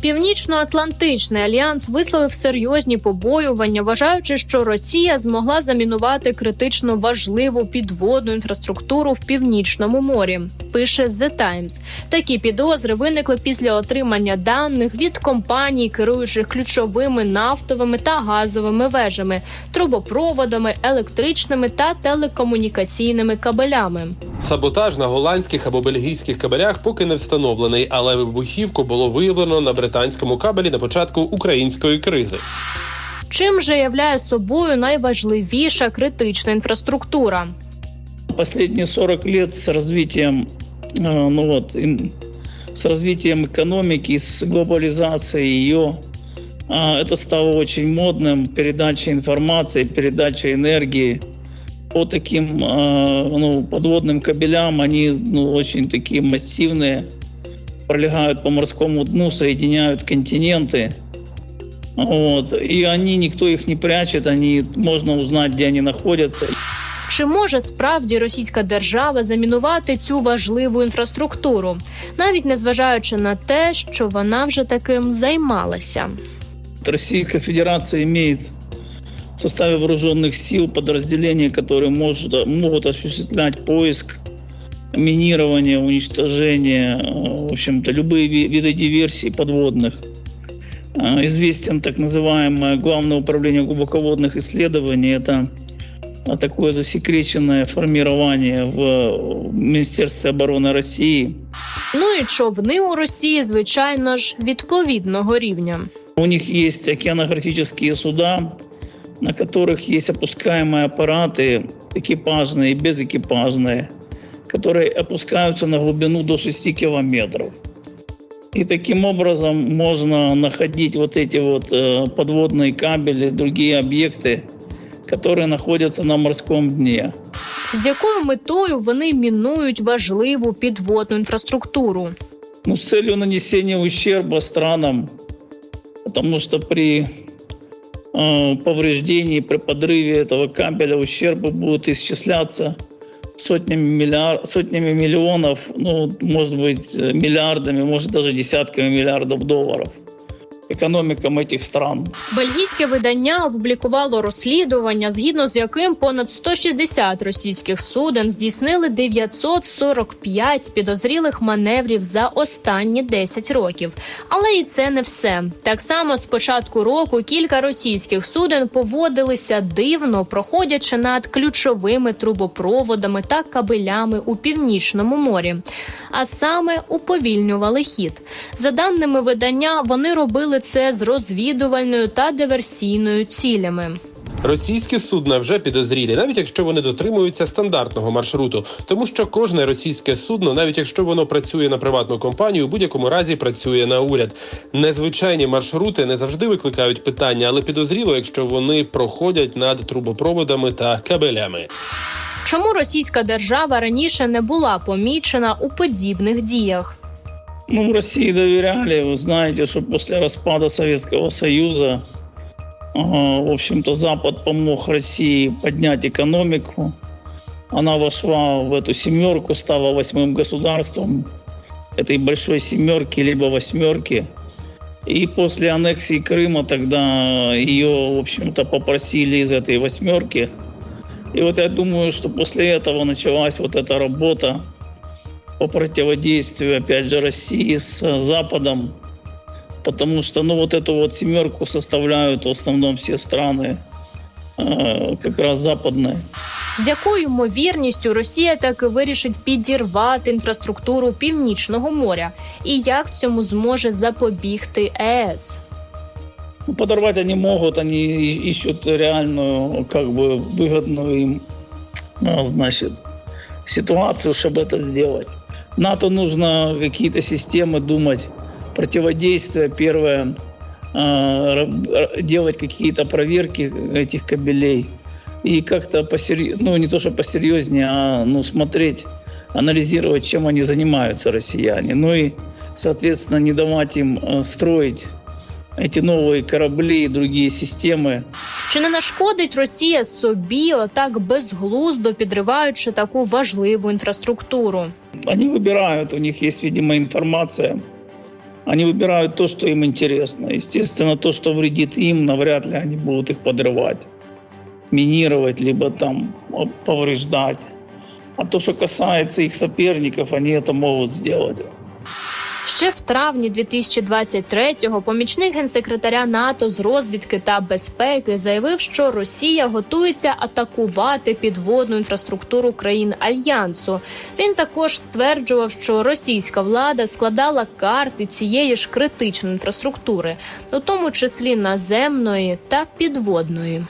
Північно-Атлантичний альянс висловив серйозні побоювання, вважаючи, що Росія змогла замінувати критично важливу підводну інфраструктуру в північному морі. Пише The Times. Такі підозри виникли після отримання даних від компаній, керуючих ключовими нафтовими та газовими вежами, трубопроводами, електричними та телекомунікаційними кабелями. Саботаж на голландських або бельгійських кабелях поки не встановлений, але вибухівку було виявлено на британському кабелі на початку української кризи. Чим же являє собою найважливіша критична інфраструктура? Последние 40 лет с развитием, ну вот, с развитием экономики, с глобализацией ее, а, это стало очень модным. Передача информации, передача энергии по таким э, ну, подводным кабелям. Они ну, очень такие массивные, пролегают по морскому дну, соединяют континенты. Вот. И они, никто их не прячет, они, можно узнать, где они находятся. Чи може справді російська держава замінувати цю важливу інфраструктуру, навіть незважаючи на те, що вона вже таким займалася? Российская Федерация имеет в составе вооруженных сил подразделения, которые может, могут осуществлять поиск, минирование, уничтожение, э, в общем-то, любые ви- виды диверсий подводных. Э, Известен так называемое Главное управление глубоководных исследований. Это э, такое засекреченное формирование в э, Министерстве обороны России. Ну і човни у Росії, звичайно ж, відповідного рівня. У них есть океанографические суда, на которых есть опускаемые аппараты, экипажные и безэкипажные, которые опускаются на глубину до 6 километров. И таким образом можно находить вот эти вот э, подводные кабели, другие объекты, которые находятся на морском дне. З якою метою вони мінують важливу підводну інфраструктуру? Ну, с целью нанесения ущерба странам, потому что при э, повреждении, при подрыве этого кабеля ущербы будут исчисляться сотнями, миллиар... сотнями миллионов, ну, может быть, э, миллиардами, может, даже десятками миллиардов долларов экономикам этих стран. Бельгійське видання опублікувало розслідування, згідно з яким понад 160 російських суден здійснили 945 підозрілих маневрів за останні 10 років. Але і це не все. Так само з початку року кілька російських суден поводилися дивно, проходячи над ключовими трубопроводами та кабелями у північному морі, а саме уповільнювали хід. За даними видання, вони робили це з розвідувальною та диверсійною цілями. Російські судна вже підозрілі, навіть якщо вони дотримуються стандартного маршруту, тому що кожне російське судно, навіть якщо воно працює на приватну компанію, у будь-якому разі працює на уряд. Незвичайні маршрути не завжди викликають питання, але підозріло, якщо вони проходять над трубопроводами та кабелями. Чому російська держава раніше не була помічена у подібних діях? Ну, в России доверяли. Вы знаете, что после распада Советского Союза, ага, в общем-то, Запад помог России поднять экономику. Она вошла в эту семерку, стала восьмым государством этой большой семерки, либо восьмерки. И после аннексии Крыма тогда ее, в общем-то, попросили из этой восьмерки. И вот я думаю, что после этого началась вот эта работа по противодействию, опять же, России с э, Западом, потому что, ну, вот эту вот семерку составляют в основном все страны э, как раз западные. З якою ймовірністю Росія таки вирішить підірвати інфраструктуру північного моря, і як цьому зможе запобігти ЕС? Ну, подорвать они могут, они ищут реальную, как бы выгодную им, ну, значит, ситуацию, чтобы это сделать. НАТО нужно какие-то системы думать, противодействие первое, ра- делать какие-то проверки этих кабелей и как-то посерьезнее, ну не то что посерьезнее, а ну смотреть, анализировать, чем они занимаются, россияне. Ну и, соответственно, не давать им э, строить эти новые корабли и другие системы. Чи не нашкодить Росія собі отак безглуздо підриваючи таку важливу інфраструктуру? Они выбирают, у них есть, видимо, информация Они выбирают то, что им интересно. Естественно, то, что вредит им, навряд ли они будут их подрывать, минировать, либо там о, повреждать. А то, что касается их соперников, они это могут сделать. Ще в травні 2023-го помічник генсекретаря НАТО з розвідки та безпеки заявив, що Росія готується атакувати підводну інфраструктуру країн альянсу. Він також стверджував, що російська влада складала карти цієї ж критичної інфраструктури, у тому числі наземної та підводної.